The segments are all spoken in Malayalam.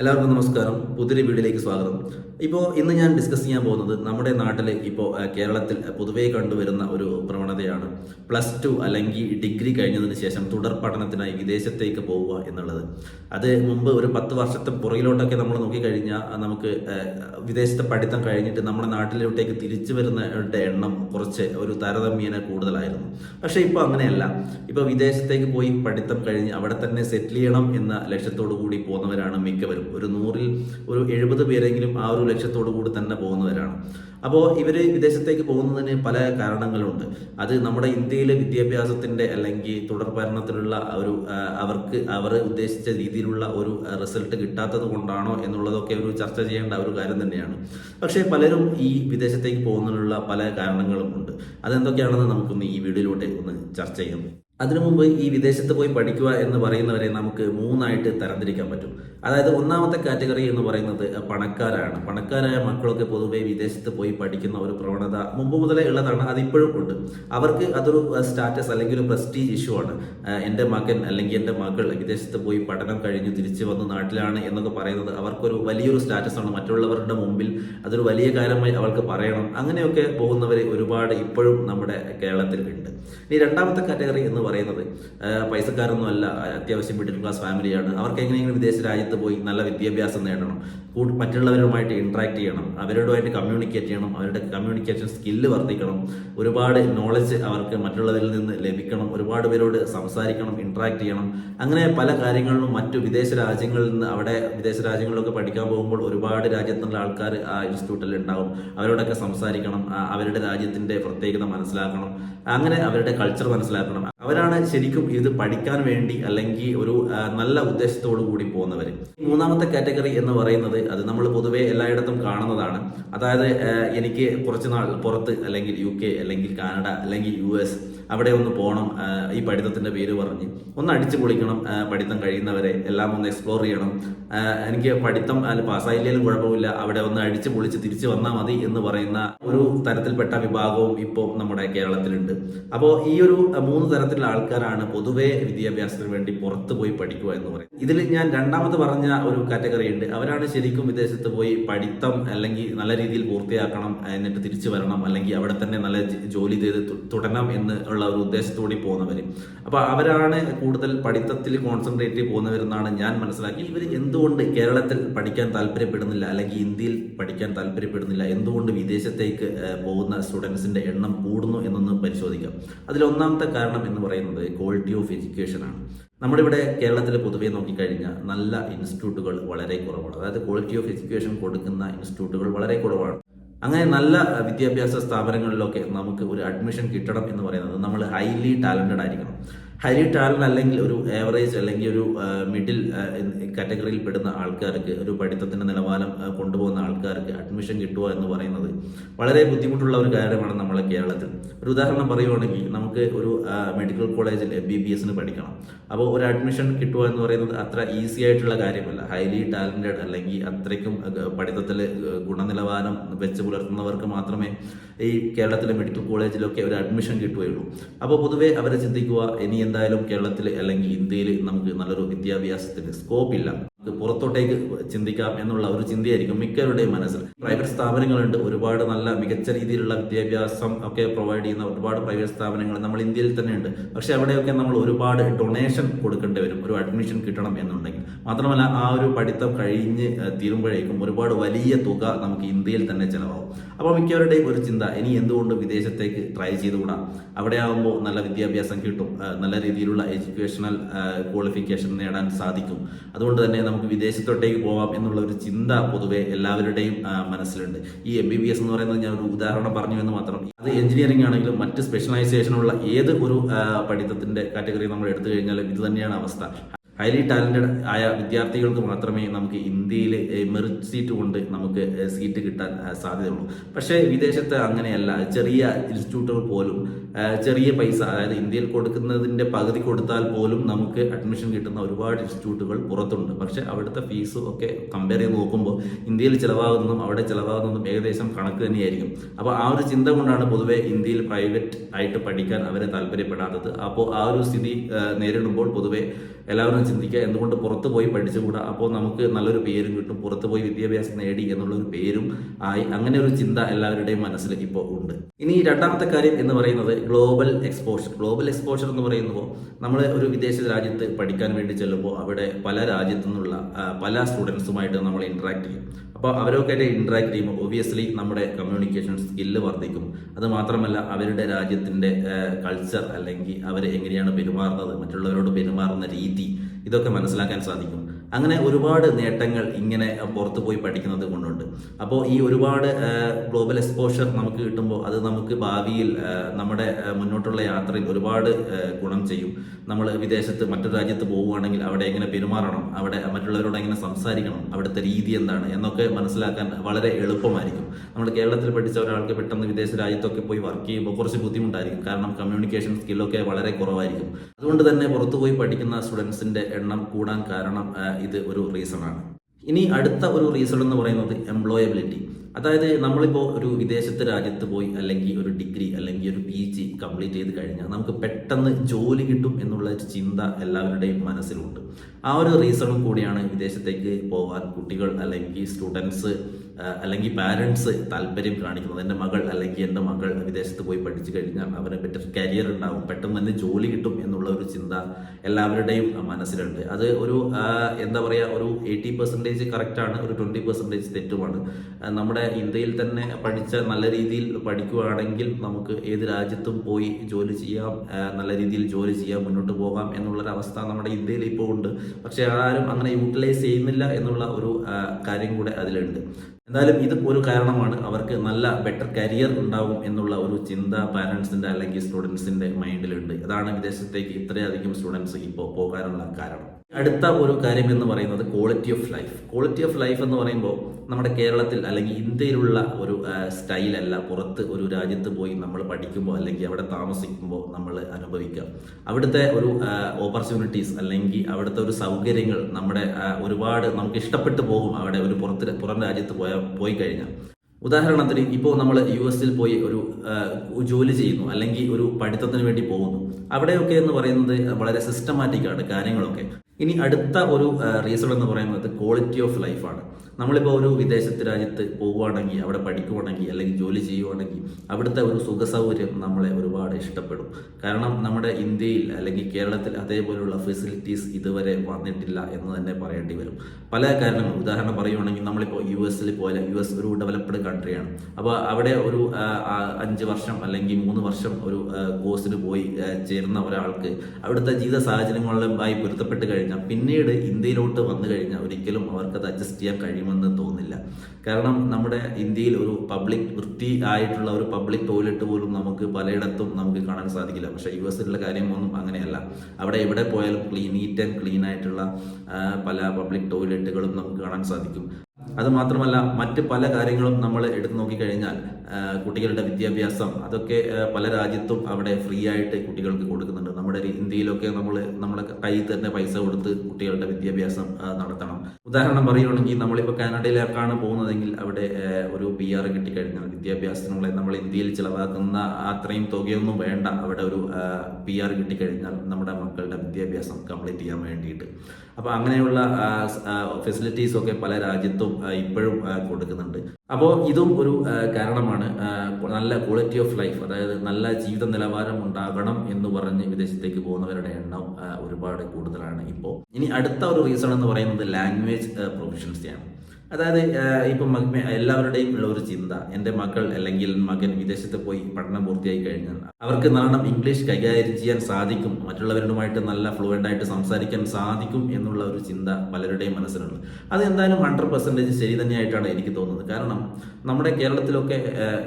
എല്ലാവർക്കും നമസ്കാരം. പുതിയ വീഡിയോയിലേക്ക് സ്വാഗതം. ഇപ്പോൾ ഇന്ന് ഞാൻ ഡിസ്കസ് ചെയ്യാൻ പോകുന്നത് നമ്മുടെ നാട്ടിൽ ഇപ്പോൾ കേരളത്തിൽ പൊതുവേ കണ്ടുവരുന്ന ഒരു പ്രവണതയാണ്. പ്ലസ് ടു അല്ലെങ്കിൽ ഡിഗ്രി കഴിഞ്ഞതിന് ശേഷം തുടർ പഠനത്തിനായി വിദേശത്തേക്ക് പോവുക എന്നുള്ളത്. അത് മുമ്പ് ഒരു പത്ത് വർഷത്തെ പുറകിലോട്ടൊക്കെ നമ്മൾ നോക്കിക്കഴിഞ്ഞാൽ നമുക്ക് വിദേശത്തെ പഠിത്തം കഴിഞ്ഞിട്ട് നമ്മുടെ നാട്ടിലോട്ടേക്ക് തിരിച്ചു വരുന്നവരുടെ എണ്ണം കുറച്ച് ഒരു താരതമ്യേന കൂടുതലായിരുന്നു. പക്ഷേ ഇപ്പോൾ അങ്ങനെയല്ല. ഇപ്പോൾ വിദേശത്തേക്ക് പോയി പഠിത്തം കഴിഞ്ഞ് അവിടെ തന്നെ സെറ്റിൽ ചെയ്യണം എന്ന ലക്ഷ്യത്തോടു കൂടി പോകുന്നവരാണ് മിക്കവരും. ഒരു നൂറിൽ ഒരു എഴുപത് പേരെങ്കിലും ആ ഒരു ലക്ഷ്യത്തോടു കൂടി തന്നെ പോകുന്നവരാണ്. അപ്പോൾ ഇവർ വിദേശത്തേക്ക് പോകുന്നതിന് പല കാരണങ്ങളുണ്ട്. അത് നമ്മുടെ ഇന്ത്യയിലെ വിദ്യാഭ്യാസത്തിന്റെ അല്ലെങ്കിൽ തുടർ ഭരണത്തിലുള്ള ഒരു അവർക്ക് അവർ ഉദ്ദേശിച്ച രീതിയിലുള്ള ഒരു റിസൾട്ട് കിട്ടാത്തത് കൊണ്ടാണോ എന്നുള്ളതൊക്കെ ഒരു ചർച്ച ചെയ്യേണ്ട ഒരു കാര്യം തന്നെയാണ്. പക്ഷേ പലരും ഈ വിദേശത്തേക്ക് പോകുന്നതിനുള്ള പല കാരണങ്ങളും ഉണ്ട്. അതെന്തൊക്കെയാണെന്ന് നമുക്കൊന്ന് ഈ വീഡിയോയിലൂടെ ഒന്ന് ചർച്ച ചെയ്യാം. അതിനു മുമ്പ് ഈ വിദേശത്ത് പോയി പഠിക്കുക എന്ന് പറയുന്നവരെ നമുക്ക് മൂന്നായിട്ട് തരംതിരിക്കാൻ പറ്റും. അതായത് ഒന്നാമത്തെ കാറ്റഗറി എന്ന് പറയുന്നത് പണക്കാരാണ്. പണക്കാരായ മക്കളൊക്കെ പൊതുവെ വിദേശത്ത് പോയി പഠിക്കുന്ന ഒരു പ്രവണത മുമ്പ് മുതലേ ഉള്ളതാണ്. അതിപ്പോഴും ഉണ്ട്. അവർക്ക് അതൊരു സ്റ്റാറ്റസ് അല്ലെങ്കിൽ ഒരു പ്രസ്റ്റീജ് ഇഷ്യൂ ആണ്. എന്റെ മകൻ അല്ലെങ്കിൽ എന്റെ മകൾ വിദേശത്ത് പോയി പഠനം കഴിഞ്ഞ് തിരിച്ചു വന്ന് നാട്ടിലാണ് എന്നൊക്കെ പറയുന്നത് അവർക്കൊരു വലിയൊരു സ്റ്റാറ്റസ് ആണ്. മറ്റുള്ളവരുടെ മുമ്പിൽ അതൊരു വലിയ കാര്യമായി അവൾക്ക് പറയണം. അങ്ങനെയൊക്കെ പോകുന്നവരെ ഒരുപാട് ഇപ്പോഴും നമ്മുടെ കേരളത്തിൽ ഉണ്ട്. ഇനി രണ്ടാമത്തെ കാറ്റഗറി എന്ന് പറയുന്നത്. പൈസക്കാരൊന്നും അല്ല. അത്യാവശ്യം മിഡിൽ ക്ലാസ് ഫാമിലിയാണ് അവർക്ക് എങ്ങനെയെങ്കിലും വിദേശ രാജ്യത്ത് പോയി നല്ല വിദ്യാഭ്യാസം നേടണം. കൂട്ട് മറ്റുള്ളവരുമായിട്ട് ഇന്ററാക്ട് ചെയ്യണം. അവരോടുമായിട്ട് കമ്മ്യൂണിക്കേറ്റ് ചെയ്യണം. അവരുടെ കമ്മ്യൂണിക്കേഷൻ സ്കില്ല് വർദ്ധിക്കണം. ഒരുപാട് നോളജ് അവർക്ക് മറ്റുള്ളവരിൽ നിന്ന് ലഭിക്കണം. ഒരുപാട് പേരോട് സംസാരിക്കണം ഇന്ററാക്ട് ചെയ്യണം. അങ്ങനെ പല കാര്യങ്ങളിലും മറ്റു വിദേശ രാജ്യങ്ങളിൽ നിന്ന് അവിടെ വിദേശ രാജ്യങ്ങളിലൊക്കെ പഠിക്കാൻ പോകുമ്പോൾ ഒരുപാട് രാജ്യത്തുള്ള ആൾക്കാർ ആ ഇൻസ്റ്റിറ്റ്യൂട്ടിൽ ഉണ്ടാവും. അവരോടൊക്കെ സംസാരിക്കണം. അവരുടെ രാജ്യത്തിന്റെ പ്രത്യേകത മനസ്സിലാക്കണം. അങ്ങനെ അവരുടെ കൾച്ചർ മനസ്സിലാക്കണം. അവരാണ് ശരിക്കും ഇത് പഠിക്കാൻ വേണ്ടി അല്ലെങ്കിൽ ഒരു നല്ല ഉദ്ദേശത്തോടു കൂടി പോകുന്നവർ മൂന്നാമത്തെ കാറ്റഗറി എന്ന് പറയുന്നത് അത് നമ്മൾ പൊതുവേ എല്ലായിടത്തും കാണുന്നതാണ്. അതായത് എനിക്ക് കുറച്ച് നാൾ പുറത്ത് അല്ലെങ്കിൽ യു കെ അല്ലെങ്കിൽ കാനഡ അല്ലെങ്കിൽ യു എസ് അവിടെ ഒന്ന് പോകണം ഈ പഠിത്തത്തിന്റെ പേര് പറഞ്ഞ് ഒന്ന് അടിച്ചു പൊളിക്കണം പഠിത്തം കഴിയുന്നവരെ എല്ലാം ഒന്ന് എക്സ്പ്ലോർ ചെയ്യണം. എനിക്ക് പഠിത്തം അതിൽ പാസ്സായില്ലേലും കുഴപ്പമില്ല. അവിടെ ഒന്ന് അടിച്ചു പൊളിച്ച് തിരിച്ചു വന്നാൽ മതി എന്ന് പറയുന്ന ഒരു തരത്തിൽപ്പെട്ട വിഭാഗവും ഇപ്പോൾ നമ്മുടെ കേരളത്തിലുണ്ട്. അപ്പോൾ ഈ ഒരു മൂന്ന് മൂന്ന് തരത്തിലുള്ള ആൾക്കാരാണ് പൊതുവെ വിദ്യാഭ്യാസത്തിന് വേണ്ടി പുറത്ത് പോയി പഠിക്കുക എന്ന് പറയും ഇതിൽ ഞാൻ രണ്ടാമത് പറഞ്ഞ ഒരു കാറ്റഗറി ഉണ്ട്. അവരാണ് ശരിക്കും വിദേശത്ത് പോയി പഠിത്തം അല്ലെങ്കിൽ നല്ല രീതിയിൽ പൂർത്തിയാക്കണം എന്നിട്ട് തിരിച്ചു വരണം അല്ലെങ്കിൽ അവിടെ തന്നെ നല്ല ജോലി ചെയ്ത് തുടരണം എന്ന് ഉള്ള ഒരു ഉദ്ദേശത്തോടെ പോകുന്നവർ. അപ്പൊ അവരാണ് കൂടുതൽ പഠിത്തത്തിൽ കോൺസെൻട്രേറ്റ് പോകുന്നവരെന്നാണ് ഞാൻ മനസ്സിലാക്കി ഇവർ എന്തുകൊണ്ട് കേരളത്തിൽ പഠിക്കാൻ താല്പര്യപ്പെടുന്നില്ല അല്ലെങ്കിൽ ഇന്ത്യയിൽ പഠിക്കാൻ താല്പര്യപ്പെടുന്നില്ല എന്തുകൊണ്ട് വിദേശത്തേക്ക് പോകുന്ന സ്റ്റുഡൻസിന്റെ എണ്ണം കൂടുന്നു എന്നൊന്ന് പരിശോധിക്കാം. അതിൽ ഒന്നാമത്തെ കാരണം എന്ന് പറയുന്നത് ക്വാളിറ്റി ഓഫ് എഡ്യൂക്കേഷൻ ആണ്. നമ്മുടെ ഇവിടെ കേരളത്തിൽ പൊതുവെ നോക്കിക്കഴിഞ്ഞാൽ നല്ല ഇൻസ്റ്റിറ്റ്യൂട്ടുകൾ വളരെ കുറവാണ്. അതായത് ക്വാളിറ്റി ഓഫ് എഡ്യൂക്കേഷൻ കൊടുക്കുന്ന ഇൻസ്റ്റിറ്റ്യൂട്ടുകൾ വളരെ കുറവാണ്. അങ്ങനെ നല്ല വിദ്യാഭ്യാസ സ്ഥാപനങ്ങളിലൊക്കെ നമുക്ക് ഒരു അഡ്മിഷൻ കിട്ടണം എന്ന് പറയുന്നത് നമ്മൾ ഹൈലി ടാലന്റഡ് ആയിരിക്കണം. ഹൈലി ടാലന്റ് അല്ലെങ്കിൽ ഒരു ആവറേജ് അല്ലെങ്കിൽ ഒരു മിഡിൽ കാറ്റഗറിയിൽ പെടുന്ന ആൾക്കാർക്ക് ഒരു പഠിത്തത്തിന്റെ നിലവാരം കൊണ്ടുപോകുന്ന ആൾക്കാർക്ക് അഡ്മിഷൻ കിട്ടുക എന്ന് പറയുന്നത് വളരെ ബുദ്ധിമുട്ടുള്ള ഒരു കാര്യമാണ് നമ്മളെ കേരളത്തിൽ. ഒരു ഉദാഹരണം പറയുവാണെങ്കിൽ നമുക്ക് ഒരു മെഡിക്കൽ കോളേജിൽ എം ബി ബി എസിന് പഠിക്കണം. അപ്പോൾ ഒരു അഡ്മിഷൻ കിട്ടുക എന്ന് പറയുന്നത് അത്ര ഈസി ആയിട്ടുള്ള കാര്യമല്ല. ഹൈലി ടാലന്റഡ് അല്ലെങ്കിൽ അത്രയ്ക്കും പഠിത്തത്തിൽ ഗുണനിലവാരം വെച്ച് പുലർത്തുന്നവർക്ക് മാത്രമേ ഈ കേരളത്തിലെ മെഡിക്കൽ കോളേജിലൊക്കെ ഒരു അഡ്മിഷൻ കിട്ടുകയുള്ളൂ. അപ്പോൾ പൊതുവേ അവരെ ചിന്തിക്കുക ഇനി എന്തായാലും കേരളത്തിൽ അല്ലെങ്കിൽ ഇന്ത്യയിൽ നമുക്ക് നല്ലൊരു വിദ്യാഭ്യാസത്തിന് സ്കോപ്പ് ഇല്ല. പുറത്തോട്ടേക്ക് ചിന്തിക്കാം എന്നുള്ള ഒരു ചിന്തയായിരിക്കും മിക്കവരുടെയും മനസ്സിൽ. പ്രൈവറ്റ് സ്ഥാപനങ്ങളുണ്ട് ഒരുപാട് നല്ല മികച്ച രീതിയിലുള്ള വിദ്യാഭ്യാസം ഒക്കെ പ്രൊവൈഡ് ചെയ്യുന്ന ഒരുപാട് പ്രൈവറ്റ് സ്ഥാപനങ്ങൾ നമ്മൾ ഇന്ത്യയിൽ തന്നെ ഉണ്ട് പക്ഷെ അവിടെയൊക്കെ നമ്മൾ ഒരുപാട് ഡൊണേഷൻ കൊടുക്കേണ്ടി വരും ഒരു അഡ്മിഷൻ കിട്ടണം എന്നുണ്ടെങ്കിൽ. മാത്രമല്ല ആ ഒരു പഠിത്തം കഴിഞ്ഞ് തീരുമ്പോഴേക്കും ഒരുപാട് വലിയ തുക നമുക്ക് ഇന്ത്യയിൽ തന്നെ ചിലവാകും. അപ്പോൾ മിക്കവരുടെയും ഒരു ചിന്ത ഇനി എന്തുകൊണ്ട് വിദേശത്തേക്ക് ട്രൈ ചെയ്തുകൂടാ? അവിടെ ആകുമ്പോൾ നല്ല വിദ്യാഭ്യാസം കിട്ടും നല്ല രീതിയിലുള്ള എഡ്യൂക്കേഷണൽ ക്വാളിഫിക്കേഷൻ നേടാൻ സാധിക്കും. അതുകൊണ്ട് തന്നെ നമുക്ക് വിദേശത്തോട്ടേക്ക് പോവാം എന്നുള്ള ഒരു ചിന്ത പൊതുവെ എല്ലാവരുടെയും മനസ്സിലുണ്ട്. ഈ എം ബി ബി എസ് എന്ന് പറയുന്നത് ഞാൻ ഒരു ഉദാഹരണം പറഞ്ഞു എന്ന് മാത്രം. അത് എഞ്ചിനീയറിംഗ് ആണെങ്കിലും മറ്റ് സ്പെഷ്യലൈസേഷനുള്ള ഏത് ഒരു പഠിത്തത്തിന്റെ കാറ്റഗറി നമ്മൾ എടുത്തു കഴിഞ്ഞാലും ഇത് തന്നെയാണ് അവസ്ഥ. ഹൈലി ടാലന്റഡ് ആയ വിദ്യാർത്ഥികൾക്ക് മാത്രമേ നമുക്ക് ഇന്ത്യയിൽ മെറിറ്റ് സീറ്റ് കൊണ്ട് നമുക്ക് സീറ്റ് കിട്ടാൻ സാധ്യതയുള്ളൂ. പക്ഷേ വിദേശത്ത് അങ്ങനെയല്ല. ചെറിയ ഇൻസ്റ്റിറ്റ്യൂട്ടുകൾ പോലും ചെറിയ പൈസ അതായത് ഇന്ത്യയിൽ കൊടുക്കുന്നതിന്റെ പകുതി കൊടുത്താൽ പോലും നമുക്ക് അഡ്മിഷൻ കിട്ടുന്ന ഒരുപാട് ഇൻസ്റ്റിറ്റ്യൂട്ടുകൾ പുറത്തുണ്ട്. പക്ഷേ അവിടുത്തെ ഫീസ് ഒക്കെ കമ്പയർ ചെയ്ത് നോക്കുമ്പോൾ ഇന്ത്യയിൽ ചിലവാകുന്നതും അവിടെ ചിലവാകുന്നതും ഏകദേശം കണക്ക് തന്നെയായിരിക്കും. അപ്പോൾ ആ ഒരു ചിന്ത കൊണ്ടാണ് പൊതുവെ ഇന്ത്യയിൽ പ്രൈവറ്റ് ആയിട്ട് പഠിക്കാൻ അവരെ താല്പര്യപ്പെടാത്തത്. അപ്പോൾ ആ ഒരു സ്ഥിതി നേരിടുമ്പോൾ പൊതുവെ എല്ലാവരും ചിന്തിക്കുക എന്തുകൊണ്ട് പുറത്ത് പോയി പഠിച്ചുകൂടാ? അപ്പോൾ നമുക്ക് നല്ലൊരു പേരും കിട്ടും. പുറത്ത് പോയി വിദ്യാഭ്യാസം നേടി എന്നുള്ളൊരു പേരും ആയി അങ്ങനെ ഒരു ചിന്ത എല്ലാവരുടെയും മനസ്സിൽ ഇപ്പോൾ ഉണ്ട്. ഇനി രണ്ടാമത്തെ കാര്യം എന്ന് പറയുന്നത് ഗ്ലോബൽ എക്സ്പോഷർ. ഗ്ലോബൽ എക്സ്പോഷർ എന്ന് പറയുമ്പോൾ നമ്മൾ ഒരു വിദേശ രാജ്യത്ത് പഠിക്കാൻ വേണ്ടി ചെല്ലുമ്പോൾ അവിടെ പല രാജ്യത്തു നിന്നുള്ള പല സ്റ്റുഡൻസുമായിട്ട് നമ്മൾ ഇന്ററാക്ട് ചെയ്യും. അപ്പോൾ അവരൊക്കെ ആയിട്ട് ഇൻട്രാക്ട് ചെയ്യുമ്പോൾ ഒബിയസ്ലി നമ്മുടെ കമ്മ്യൂണിക്കേഷൻ സ്കില്ല് വർദ്ധിക്കും. അത് മാത്രമല്ല അവരുടെ രാജ്യത്തിന്റെ കൾച്ചർ അല്ലെങ്കിൽ അവർ എങ്ങനെയാണ് പെരുമാറുന്നത് മറ്റുള്ളവരോട് പെരുമാറുന്ന രീതി ഇതൊക്കെ മനസ്സിലാക്കാൻ സാധിക്കും. അങ്ങനെ ഒരുപാട് നേട്ടങ്ങൾ ഇങ്ങനെ പുറത്തു പോയി പഠിക്കുന്നത് കൊണ്ടുണ്ട്. അപ്പോൾ ഈ ഒരുപാട് ഗ്ലോബൽ എക്സ്പോഷർ നമുക്ക് കിട്ടുമ്പോൾ അത് നമുക്ക് ഭാവിയിൽ നമ്മുടെ മുന്നോട്ടുള്ള യാത്രയിൽ ഒരുപാട് ഗുണം ചെയ്യും. നമ്മൾ വിദേശത്ത് മറ്റൊരു രാജ്യത്ത് പോവുകയാണെങ്കിൽ അവിടെ എങ്ങനെ പെരുമാറണം അവിടെ മറ്റുള്ളവരോട് എങ്ങനെ സംസാരിക്കണം അവിടുത്തെ രീതി എന്താണ് എന്നൊക്കെ മനസ്സിലാക്കാൻ വളരെ എളുപ്പമായിരിക്കും. നമ്മൾ കേരളത്തിൽ പഠിച്ച ഒരാൾക്ക് പെട്ടെന്ന് വിദേശ രാജ്യത്തൊക്കെ പോയി വർക്ക് ചെയ്യുമ്പോൾ കുറച്ച് ബുദ്ധിമുട്ടായിരിക്കും. കാരണം കമ്മ്യൂണിക്കേഷൻ സ്കില്ലൊക്കെ വളരെ കുറവായിരിക്കും. അതുകൊണ്ട് തന്നെ പുറത്തു പോയി പഠിക്കുന്ന സ്റ്റുഡൻസിന്റെ എണ്ണം കൂടാൻ കാരണം ഇത് ഒരു റീസൺ ആണ്. ഇനി അടുത്ത ഒരു റീസൺ എന്ന് പറയുന്നത് എംപ്ലോയബിലിറ്റി അതായത് നമ്മളിപ്പോൾ ഒരു വിദേശത്തെ രാജ്യത്ത് പോയി അല്ലെങ്കിൽ ഒരു ഡിഗ്രി അല്ലെങ്കിൽ ഒരു പി ജി കംപ്ലീറ്റ് ചെയ്ത് കഴിഞ്ഞാൽ നമുക്ക് പെട്ടെന്ന് ജോലി കിട്ടും എന്നുള്ള ഒരു ചിന്ത എല്ലാവരുടെയും മനസ്സിലുണ്ട്. ആ ഒരു റീസണും കൂടിയാണ് വിദേശത്തേക്ക് പോകാൻ കുട്ടികൾ അല്ലെങ്കിൽ സ്റ്റുഡൻസ് അല്ലെങ്കിൽ പാരൻസ് താല്പര്യം കാണിക്കുന്നത് എന്റെ മകൾ അല്ലെങ്കിൽ എന്റെ മകൾ വിദേശത്ത് പോയി പഠിച്ചു കഴിഞ്ഞാൽ അവന് ബെറ്റർ കരിയർ ഉണ്ടാവും പെട്ടെന്ന് തന്നെ ജോലി കിട്ടും എന്നുള്ള ഒരു ചിന്ത എല്ലാവരുടെയും മനസ്സിലുണ്ട്. അത് ഒരു എന്താ പറയുക ഒരു എയ്റ്റി പെർസെന്റേജ് കറക്റ്റാണ് ഒരു ട്വന്റി പെർസെന്റേജ് തെറ്റുമാണ്. നമ്മുടെ ഇന്ത്യയിൽ തന്നെ പഠിച്ച നല്ല രീതിയിൽ പഠിക്കുകയാണെങ്കിൽ നമുക്ക് ഏത് രാജ്യത്തും പോയി ജോലി ചെയ്യാം നല്ല രീതിയിൽ ജോലി ചെയ്യാം മുന്നോട്ട് പോകാം എന്നുള്ളൊരവസ്ഥ നമ്മുടെ ഇന്ത്യയിൽ ഇപ്പോൾ ഉണ്ട്. പക്ഷേ ആരും അങ്ങനെ യൂട്ടിലൈസ് ചെയ്യുന്നില്ല എന്നുള്ള ഒരു കാര്യം കൂടെ അതിലുണ്ട്. എന്തായാലും ഇത് ഒരു കാരണമാണ് അവർക്ക് നല്ല ബെറ്റർ കരിയർ ഉണ്ടാവും എന്നുള്ള ഒരു ചിന്ത പാരൻസിന്റെ അല്ലെങ്കിൽ സ്റ്റുഡൻസിന്റെ മൈൻഡിലുണ്ട് അതാണ് വിദേശത്തേക്ക് ഇത്രയധികം സ്റ്റുഡൻസ് ഇപ്പോൾ പോകാനുള്ള കാരണം. അടുത്ത ഒരു കാര്യം എന്ന് പറയുന്നത് quality of life quality of life എന്ന് പറയുമ്പോൾ നമ്മുടെ കേരളത്തിൽ അല്ലെങ്കിൽ ഇന്ത്യയിലുള്ള ഒരു സ്റ്റൈലല്ല പുറത്ത് ഒരു രാജ്യത്ത് പോയി നമ്മൾ പഠിക്കുമ്പോൾ അല്ലെങ്കിൽ അവിടെ താമസിക്കുമ്പോൾ നമ്മൾ അനുഭവിക്കുക. അവിടുത്തെ ഒരു ഓപ്പർച്യൂണിറ്റീസ് അല്ലെങ്കിൽ അവിടുത്തെ ഒരു സൗകര്യങ്ങൾ നമ്മുടെ ഒരുപാട് നമുക്ക് ഇഷ്ടപ്പെട്ടു പോകും അവിടെ ഒരു പുറത്ത് പുറം രാജ്യത്ത് പോയ പോയി കഴിഞ്ഞാൽ. ഉദാഹരണത്തിന് ഇപ്പോൾ നമ്മൾ യു എസിൽ പോയി ഒരു ജോലി ചെയ്യുന്നു അല്ലെങ്കിൽ ഒരു പഠിത്തത്തിന് വേണ്ടി പോകുന്നു. അവിടെയൊക്കെ എന്ന് പറയുന്നത് വളരെ സിസ്റ്റമാറ്റിക് ആണ് കാര്യങ്ങളൊക്കെ. ഇനി അടുത്ത ഒരു റീസൺ എന്ന് പറയുന്നത് ക്വാളിറ്റി ഓഫ് ലൈഫാണ് നമ്മളിപ്പോൾ ഒരു വിദേശത്ത് രാജ്യത്ത് പോവുകയാണെങ്കിൽ അവിടെ പഠിക്കുവാണെങ്കിൽ അല്ലെങ്കിൽ ജോലി ചെയ്യുവാണെങ്കിൽ അവിടുത്തെ ഒരു സുഖ സൗകര്യം നമ്മളെ ഒരുപാട് ഇഷ്ടപ്പെടും. കാരണം നമ്മുടെ ഇന്ത്യയിൽ അല്ലെങ്കിൽ കേരളത്തിൽ അതേപോലെയുള്ള ഫെസിലിറ്റീസ് ഇതുവരെ വന്നിട്ടില്ല എന്ന് തന്നെ പറയേണ്ടി വരും. പല കാരണങ്ങൾ. ഉദാഹരണം പറയുവാണെങ്കിൽ നമ്മളിപ്പോൾ യു എസിൽ പോലെ യു എസ് ഒരു ഡെവലപ്ഡ് കൺട്രിയാണ് അപ്പോൾ അവിടെ ഒരു അഞ്ച് വർഷം അല്ലെങ്കിൽ മൂന്ന് വർഷം ഒരു കോഴ്സിന് പോയി ചേരുന്ന ഒരാൾക്ക് അവിടുത്തെ ജീവിത സാഹചര്യങ്ങളുമായി പൊരുത്തപ്പെട്ട് കഴിഞ്ഞാൽ പിന്നീട് ഇന്ത്യയിലോട്ട് വന്നു കഴിഞ്ഞാൽ ഒരിക്കലും അവർക്കത് അഡ്ജസ്റ്റ് ചെയ്യാൻ കഴിയുമെന്ന് തോന്നില്ല കാരണം നമ്മുടെ ഇന്ത്യയിൽ ഒരു പബ്ലിക് വൃത്തി ആയിട്ടുള്ള ഒരു പബ്ലിക് ടോയ്ലറ്റ് പോലും നമുക്ക് പലയിടത്തും നമുക്ക് കാണാൻ സാധിക്കില്ല. പക്ഷേ യു എസിലുള്ള കാര്യമൊന്നും അങ്ങനെയല്ല. അവിടെ എവിടെ പോയാലും ക്ലീൻ നീറ്റ് ആൻഡ് ക്ലീൻ ആയിട്ടുള്ള പല പബ്ലിക് ടോയ്ലറ്റുകളും നമുക്ക് കാണാൻ സാധിക്കും. അത് മാത്രമല്ല മറ്റ് പല കാര്യങ്ങളും നമ്മൾ എടുത്തു നോക്കിക്കഴിഞ്ഞാൽ കുട്ടികളുടെ വിദ്യാഭ്യാസം അതൊക്കെ പല രാജ്യത്തും അവിടെ ഫ്രീ ആയിട്ട് കുട്ടികൾക്ക് കൊടുക്കുന്നുണ്ട്. നമ്മുടെ ഇന്ത്യയിലൊക്കെ നമ്മൾ നമ്മളെ കയ്യിൽ തന്നെ പൈസ കൊടുത്ത് കുട്ടികളുടെ വിദ്യാഭ്യാസം നടത്തണം. ഉദാഹരണം പറയുകയാണെങ്കിൽ നമ്മളിപ്പോൾ കാനഡയിലേക്കാണ് പോകുന്നതെങ്കിൽ അവിടെ ഒരു പി ആർ കിട്ടിക്കഴിഞ്ഞാൽ വിദ്യാഭ്യാസത്തിനുള്ള നമ്മൾ ഇന്ത്യയിൽ ചിലവാക്കുന്ന അത്രയും തുകയൊന്നും വേണ്ട. അവിടെ ഒരു പി ആർ കിട്ടിക്കഴിഞ്ഞാൽ നമ്മുടെ മക്കളുടെ വിദ്യാഭ്യാസം കംപ്ലീറ്റ് ചെയ്യാൻ വേണ്ടിയിട്ട്. അപ്പോൾ അങ്ങനെയുള്ള ഫെസിലിറ്റീസ് ഒക്കെ പല രാജ്യത്തും ഇപ്പോഴും കൊടുക്കുന്നുണ്ട്. അപ്പോൾ ഇതും ഒരു കാരണമാണ് നല്ല ക്വാളിറ്റി ഓഫ് ലൈഫ് അതായത് നല്ല ജീവിത നിലവാരം ഉണ്ടാകണം എന്ന് പറഞ്ഞ് വിദേശത്തേക്ക് പോകുന്നവരുടെ എണ്ണം ഒരുപാട് കൂടുതലാണ് ഇപ്പോൾ ഇനി അടുത്ത ഒരു റീസൺ എന്ന് പറയുന്നത് ലാംഗ്വേജ് പ്രൊഫഷൻസിയാണ് അതായത് ഇപ്പം എല്ലാവരുടെയും ഉള്ള ഒരു ചിന്ത എന്റെ മക്കൾ അല്ലെങ്കിൽ മകൻ വിദേശത്ത് പോയി പഠനം പൂർത്തിയായി കഴിഞ്ഞാൽ അവർക്ക് നാണം ഇംഗ്ലീഷ് കൈകാര്യം ചെയ്യാൻ സാധിക്കും മറ്റുള്ളവരുമായിട്ട് നല്ല ഫ്ലുവന്റ് ആയിട്ട് സംസാരിക്കാൻ സാധിക്കും എന്നുള്ള ഒരു ചിന്ത പലരുടെയും മനസ്സിലുണ്ട്. അത് എന്തായാലും ഹൺഡ്രഡ് പെർസെന്റേജ് ശരി തന്നെയായിട്ടാണ് എനിക്ക് തോന്നുന്നത്. കാരണം നമ്മുടെ കേരളത്തിലൊക്കെ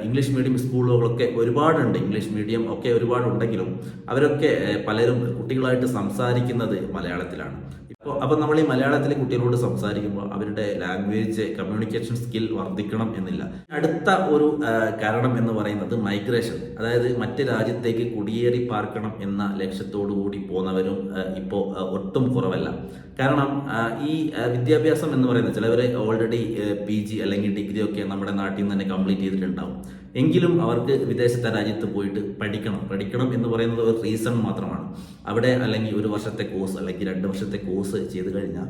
ഇംഗ്ലീഷ് മീഡിയം സ്കൂളുകളൊക്കെ ഒരുപാടുണ്ട്. ഇംഗ്ലീഷ് മീഡിയം ഒക്കെ ഒരുപാടുണ്ടെങ്കിലും അവരൊക്കെ പലരും കുട്ടികളായിട്ട് സംസാരിക്കുന്നത് മലയാളത്തിലാണ്. അപ്പോൾ നമ്മൾ ഈ മലയാളത്തിലെ കുട്ടികളോട് സംസാരിക്കുമ്പോൾ അവരുടെ ലാംഗ്വേജ് കമ്മ്യൂണിക്കേഷൻ സ്കിൽ വർദ്ധിക്കണം എന്നില്ല. അടുത്ത ഒരു കാരണം എന്ന് പറയുന്നത് മൈഗ്രേഷൻ അതായത് മറ്റ് രാജ്യത്തേക്ക് കുടിയേറി പാർക്കണം എന്ന ലക്ഷ്യത്തോടു കൂടി പോകുന്നവരും ഇപ്പോൾ ഒട്ടും കുറവല്ല. കാരണം ഈ വിദ്യാഭ്യാസം എന്ന് പറയുന്നത് ചിലവർ ഓൾറെഡി പി ജി അല്ലെങ്കിൽ ഡിഗ്രി ഒക്കെ നമ്മുടെ നാട്ടിൽ നിന്ന് തന്നെ കംപ്ലീറ്റ് ചെയ്തിട്ടുണ്ടാവും. എങ്കിലും അവർക്ക് വിദേശത്തെ രാജ്യത്ത് പോയിട്ട് പഠിക്കണം. പഠിക്കണം എന്ന് പറയുന്നത് ഒരു റീസൺ മാത്രമാണ്. അവിടെ അല്ലെങ്കിൽ ഒരു വർഷത്തെ കോഴ്സ് അല്ലെങ്കിൽ രണ്ട് വർഷത്തെ കോഴ്സ് ചെയ്ത് കഴിഞ്ഞാൽ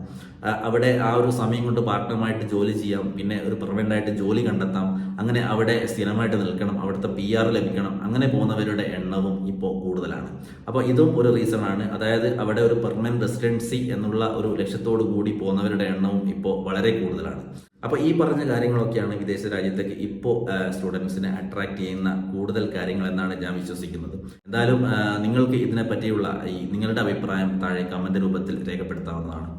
അവിടെ ആ ഒരു സമയം കൊണ്ട് പാർട്ടമായിട്ട് ജോലി ചെയ്യാം പിന്നെ ഒരു പെർമനന്റ് ആയിട്ട് ജോലി കണ്ടെത്താം അങ്ങനെ അവിടെ സ്ഥിരമായിട്ട് നിൽക്കണം അവിടുത്തെ പി ആർ ലഭിക്കണം അങ്ങനെ പോകുന്നവരുടെ എണ്ണവും ഇപ്പോൾ കൂടുതലാണ്. അപ്പോൾ ഇതും ഒരു റീസൺ ആണ്. അതായത് അവിടെ ഒരു പെർമനന്റ് റെസിഡൻസി എന്നുള്ള ഒരു ലക്ഷ്യത്തോടു കൂടി പോകുന്നവരുടെ എണ്ണവും ഇപ്പോൾ വളരെ കൂടുതലാണ്. അപ്പോൾ ഈ പറഞ്ഞ കാര്യങ്ങളൊക്കെയാണ് വിദേശ രാജ്യത്തേക്ക് ഇപ്പോൾ സ്റ്റുഡൻസിനെ അട്രാക്ട് ചെയ്യുന്ന കൂടുതൽ കാര്യങ്ങൾ എന്നാണ് ഞാൻ വിശ്വസിക്കുന്നത്. എന്തായാലും നിങ്ങൾക്ക് ഇതിനെ പറ്റിയുള്ള ഈ നിങ്ങളുടെ അഭിപ്രായം താഴെ കമന്റ് രൂപത്തിൽ രേഖപ്പെടുത്താവുന്നതാണ്.